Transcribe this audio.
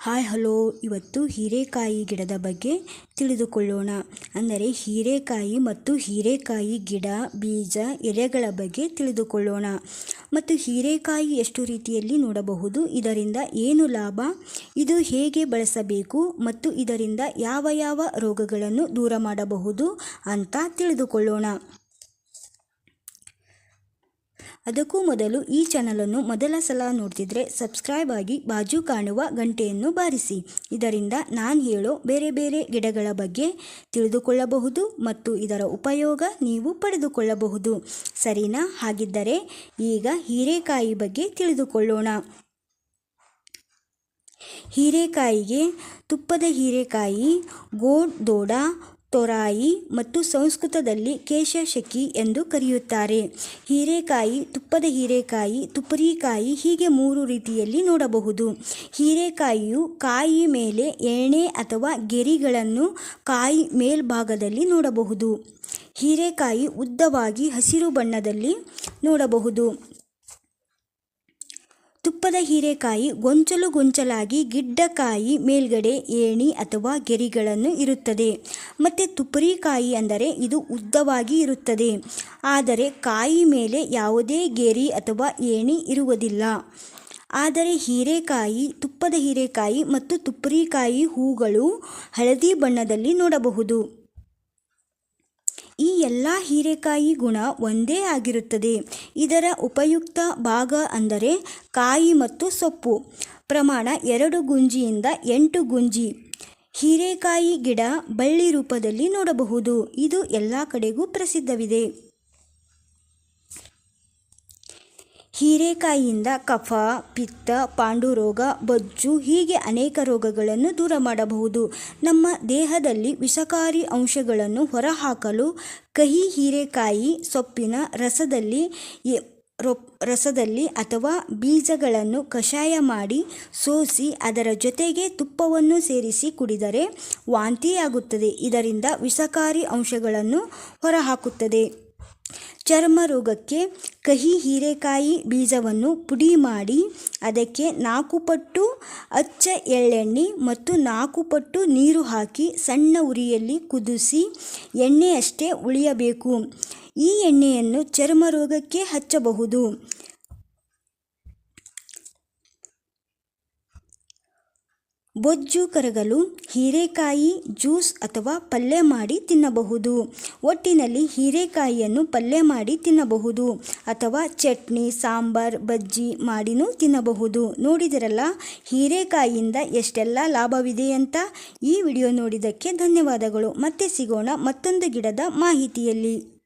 Hi, hello. ಇವತ್ತು ಹೀರೆಕಾಯಿ ಗಿಡದ ಬಗ್ಗೆ ತಿಳಿದುಕೊಳ್ಳೋಣ. ಅಂದರೆ ಹೀರೆಕಾಯಿ ಮತ್ತು ಹೀರೆಕಾಯಿ ಗಿಡ, ಬೀಜ, ಎಲೆಗಳ ಬಗ್ಗೆ ತಿಳಿದುಕೊಳ್ಳೋಣ. ಮತ್ತು ಹೀರೆಕಾಯಿ ಎಷ್ಟು ರೀತಿಯಲ್ಲಿ ನೋಡಬಹುದು? ಇದರಿಂದ ಏನು ಲಾಭ? ಇದು ಹೇಗೆ ಬಳಸಬೇಕು? ಮತ್ತು ಇದರಿಂದ ಯಾವ ಯಾವ ರೋಗಗಳನ್ನು ದೂರ ಮಾಡಬಹುದು ಅಂತ ತಿಳಿದುಕೊಳ್ಳೋಣ. ಅದಕ್ಕೂ ಮೊದಲು ಈ ಚಾನಲನ್ನು ಮೊದಲ ಸಲ ನೋಡ್ತಿದ್ರೆ ಸಬ್ಸ್ಕ್ರೈಬ್ ಆಗಿ ಬಾಜು ಕಾಣುವ ಗಂಟೆಯನ್ನು ಬಾರಿಸಿ. ಇದರಿಂದ ನಾನು ಹೇಳೋ ಬೇರೆ ಬೇರೆ ಗಿಡಗಳ ಬಗ್ಗೆ ತಿಳಿದುಕೊಳ್ಳಬಹುದು ಮತ್ತು ಇದರ ಉಪಯೋಗ ನೀವು ಪಡೆದುಕೊಳ್ಳಬಹುದು. ಸರಿನಾ? ಹಾಗಿದ್ದರೆ ಈಗ ಹೀರೆಕಾಯಿ ಬಗ್ಗೆ ತಿಳಿದುಕೊಳ್ಳೋಣ. ಹೀರೆಕಾಯಿಗೆ ತುಪ್ಪದ ಹೀರೆಕಾಯಿ ಗೋಡ್ ದೋಡ ತೊರಾಯಿ ಮತ್ತು ಸಂಸ್ಕೃತದಲ್ಲಿ ಕೇಶಶಕಿ ಎಂದು ಕರೆಯುತ್ತಾರೆ. ಹೀರೆಕಾಯಿ, ತುಪ್ಪದ ಹೀರೆಕಾಯಿ, ತುಪ್ಪರಿಕಾಯಿ ಹೀಗೆ ಮೂರು ರೀತಿಯಲ್ಲಿ ನೋಡಬಹುದು. ಹೀರೆಕಾಯಿಯು ಕಾಯಿ ಮೇಲೆ ಎಣ್ಣೆ ಅಥವಾ ಗೆರಿಗಳನ್ನು ಕಾಯಿ ಮೇಲ್ಭಾಗದಲ್ಲಿ ನೋಡಬಹುದು. ಹೀರೆಕಾಯಿ ಉದ್ದವಾಗಿ ಹಸಿರು ಬಣ್ಣದಲ್ಲಿ ನೋಡಬಹುದು. ತುಪ್ಪದ ಹೀರೆಕಾಯಿ ಗೊಂಚಲು ಗೊಂಚಲಾಗಿ ಗಿಡ್ಡಕಾಯಿ ಮೇಲ್ಗಡೆ ಏಣಿ ಅಥವಾ ಗೆರಿಗಳನ್ನು ಇರುತ್ತದೆ. ಮತ್ತು ತುಪ್ಪರಿಕಾಯಿ ಅಂದರೆ ಇದು ಉದ್ದವಾಗಿ ಇರುತ್ತದೆ. ಆದರೆ ಕಾಯಿ ಮೇಲೆ ಯಾವುದೇ ಗೆರಿ ಅಥವಾ ಏಣಿ ಇರುವುದಿಲ್ಲ. ಆದರೆ ಹೀರೆಕಾಯಿ, ತುಪ್ಪದ ಹೀರೆಕಾಯಿ ಮತ್ತು ತುಪ್ಪರಿಕಾಯಿ ಹೂಗಳು ಹಳದಿ ಬಣ್ಣದಲ್ಲಿ ನೋಡಬಹುದು. ಈ ಎಲ್ಲ ಹೀರೆಕಾಯಿ ಗುಣ ಒಂದೇ ಆಗಿರುತ್ತದೆ. ಇದರ ಉಪಯುಕ್ತ ಭಾಗ ಅಂದರೆ ಕಾಯಿ ಮತ್ತು ಸೊಪ್ಪು. ಪ್ರಮಾಣ ಎರಡು ಗುಂಜಿಯಿಂದ ಎಂಟು ಗುಂಜಿ. ಹೀರೆಕಾಯಿ ಗಿಡ ಬಳ್ಳಿ ರೂಪದಲ್ಲಿ ನೋಡಬಹುದು. ಇದು ಎಲ್ಲ ಕಡೆಗೂ ಪ್ರಸಿದ್ಧವಿದೆ. ಹೀರೆಕಾಯಿಯಿಂದ ಕಫ, ಪಿತ್ತ, ಪಾಂಡುರೋಗ, ಬೊಜ್ಜು ಹೀಗೆ ಅನೇಕ ರೋಗಗಳನ್ನು ದೂರ ಮಾಡಬಹುದು. ನಮ್ಮ ದೇಹದಲ್ಲಿ ವಿಷಕಾರಿ ಅಂಶಗಳನ್ನು ಹೊರಹಾಕಲು ಕಹಿ ಹೀರೆಕಾಯಿ ಸೊಪ್ಪಿನ ರಸದಲ್ಲಿ ರಸದಲ್ಲಿ ಅಥವಾ ಬೀಜಗಳನ್ನು ಕಷಾಯ ಮಾಡಿ ಸೋಸಿ ಅದರ ಜೊತೆಗೆ ತುಪ್ಪವನ್ನು ಸೇರಿಸಿ ಕುಡಿದರೆ ವಾಂತಿಯಾಗುತ್ತದೆ. ಇದರಿಂದ ವಿಷಕಾರಿ ಅಂಶಗಳನ್ನು ಹೊರಹಾಕುತ್ತದೆ. ಚರ್ಮ ರೋಗಕ್ಕೆ ಕಹಿ ಹೀರೆಕಾಯಿ ಬೀಜವನ್ನು ಪುಡಿ ಮಾಡಿ ಅದಕ್ಕೆ ನಾಲ್ಕು ಪಟ್ಟು ಅಚ್ಚ ಎಳ್ಳೆಣ್ಣೆ ಮತ್ತು ನಾಲ್ಕು ಪಟ್ಟು ನೀರು ಹಾಕಿ ಸಣ್ಣ ಉರಿಯಲ್ಲಿ ಕುದಿಸಿ ಎಣ್ಣೆಯಷ್ಟೇ ಉಳಿಯಬೇಕು. ಈ ಎಣ್ಣೆಯನ್ನು ಚರ್ಮ ರೋಗಕ್ಕೆ ಹಚ್ಚಬಹುದು. ಬೊಜ್ಜು ಕರಗಲು ಹೀರೆಕಾಯಿ ಜ್ಯೂಸ್ ಅಥವಾ ಪಲ್ಯ ಮಾಡಿ ತಿನ್ನಬಹುದು. ಒಟ್ಟಿನಲ್ಲಿ ಹೀರೆಕಾಯಿಯನ್ನು ಪಲ್ಯ ಮಾಡಿ ತಿನ್ನಬಹುದು ಅಥವಾ ಚಟ್ನಿ, ಸಾಂಬಾರ್, ಬಜ್ಜಿ ಮಾಡಿನೂ ತಿನ್ನಬಹುದು. ನೋಡಿದಿರಲ್ಲ? ಹೀರೆಕಾಯಿಯಿಂದ ಎಷ್ಟೆಲ್ಲ ಲಾಭವಿದೆ ಅಂತ? ಈ ವಿಡಿಯೋ ನೋಡಿದ್ದಕ್ಕೆ ಧನ್ಯವಾದಗಳು. ಮತ್ತೆ ಸಿಗೋಣ ಮತ್ತೊಂದು ಗಿಡದ ಮಾಹಿತಿಯಲ್ಲಿ.